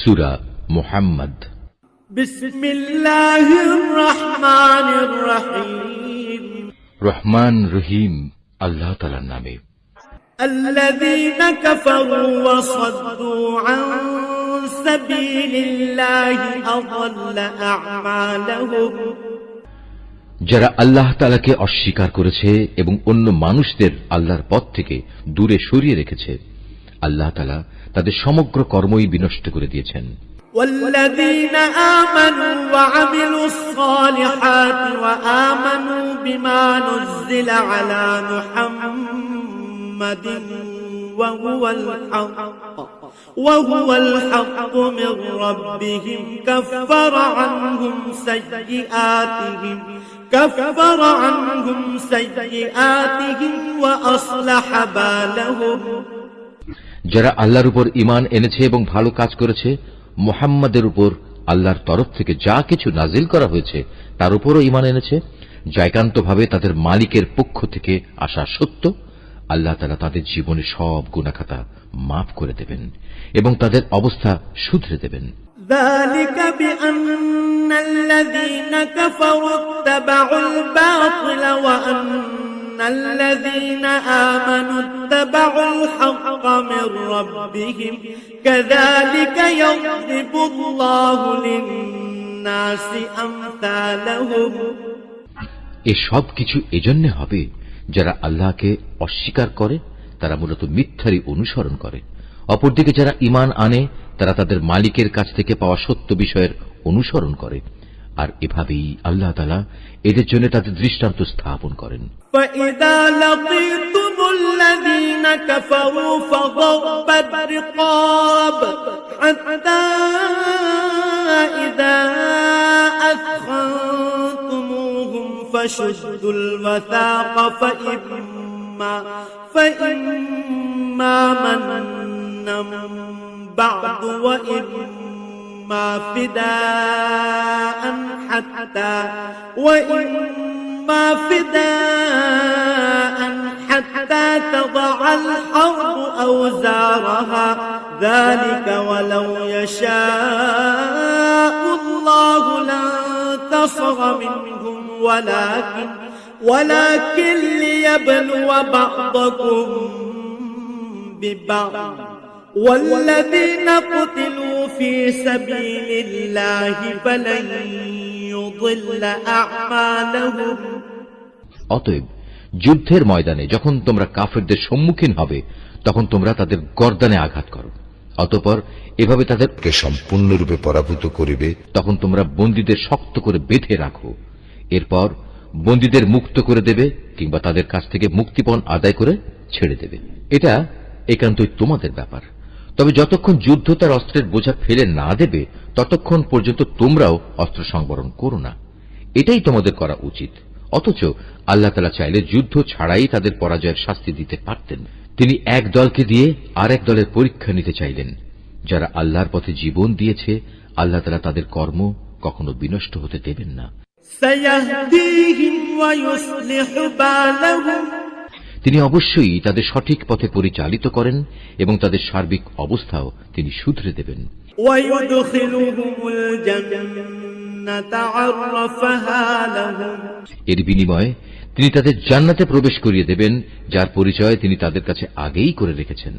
সুরা মুহাম্মদ بسم الله الرحمن الرحيم রহমান রহিম আল্লাহ তালার নামে الذين كفروا وصدوا عن سبيل الله أضل أعمالهم যারা আল্লাহ তালাকে অস্বীকার করেছে এবং অন্য মানুষদের আল্লাহর পথ থেকে দূরে সরিয়ে রেখেছে আল্লাহ তালা তাদের সমগ্র কর্মই বিনষ্ট করে দিয়েছেন والذين آمنوا وعملوا الصالحات وآمنوا بما نزل على محمد وهو الحق وهو الحق من ربهم كفر عنهم سيئاتهم كفر عنهم سيئاتهم وأصلح بالهم যারা আল্লাহর উপর ইমান এনেছে এবং ভালো কাজ করেছে মোহাম্মদের উপর আল্লাহর তরফ থেকে যা কিছু নাজিল করা হয়েছে তার উপরও ইমান এনেছে যা একান্তভাবে তাদের মালিকের পক্ষ থেকে আসা সত্য আল্লাহ তালা তাদের জীবনে সব গুণাখাতা মাফ করে দেবেন এবং তাদের অবস্থা শুধরে দেবেন ذلك بأن الذين كفروا اتبعوا الباطل وأن الذين آمنوا اتبعوا الحق من ربهم كذلك يضرب الله للناس أمثالهم এ সব কিছু এজন্য হবে যারা আল্লাহকে অস্বীকার করে তারা মূলত মিথ্যারই অনুসরণ করে অপরদিকে যারা ইমান আনে তারা তাদের মালিকের কাছ থেকে পাওয়া সত্য বিষয়ের অনুসরণ করে আর এভাবেই আল্লাহ তালা এদের জন্য তাদের দৃষ্টান্ত স্থাপন করেন فإذا لقيتم الذين كفروا فضرب الرقاب حتى إذا أثخنتموهم فشدوا الوثاق فإما فإما منا بعد وإما فداء حتى وإما فداء حتى تضع الحرب أوزارها. ذلك ولو يشاء الله لانتصر منهم ولكن ولكن ليبلو بعضكم ببعض. والذين قتلوا في سبيل الله فلن অতএব যুদ্ধের ময়দানে যখন তোমরা কাফেরদের সম্মুখীন হবে তখন তোমরা তাদের গর্দানে আঘাত করো। অতপর এভাবে তাদের কে সম্পূর্ণরূপে পরাভূত করিবে তখন তোমরা বন্দীদের শক্ত করে বেঁধে রাখো। এরপর বন্দীদের মুক্ত করে দেবে কিংবা তাদের কাছ থেকে মুক্তিপণ আদায় করে ছেড়ে দেবে। এটা একান্তই তোমাদের ব্যাপার। তবে যতক্ষণ যুদ্ধ তার অস্ত্রের বোঝা ফেলে না দেবে ততক্ষণ পর্যন্ত তোমরাও অস্ত্র সংবরণ করো না। এটাই তোমাদের করা উচিত। অথচ আল্লাহ তালা চাইলে যুদ্ধ ছাড়াই তাদের পরাজয়ের শাস্তি দিতে পারতেন। তিনি এক দলকে দিয়ে আর এক দলের পরীক্ষা নিতে চাইলেন। যারা আল্লাহর পথে জীবন দিয়েছে আল্লাহ তালা তাদের কর্ম কখনো বিনষ্ট হতে দেবেন না। তিনি অবশ্যই তাদের সঠিক পথে পরিচালিত করেন এবং তাদের সার্বিক অবস্থাও তিনি শুধরে দেবেন। এর বিনিময়ে তিনি তাদের জান্নাতে প্রবেশ করিয়ে দেবেন যার পরিচয় তিনি তাদের কাছে আগেই করে রেখেছেন।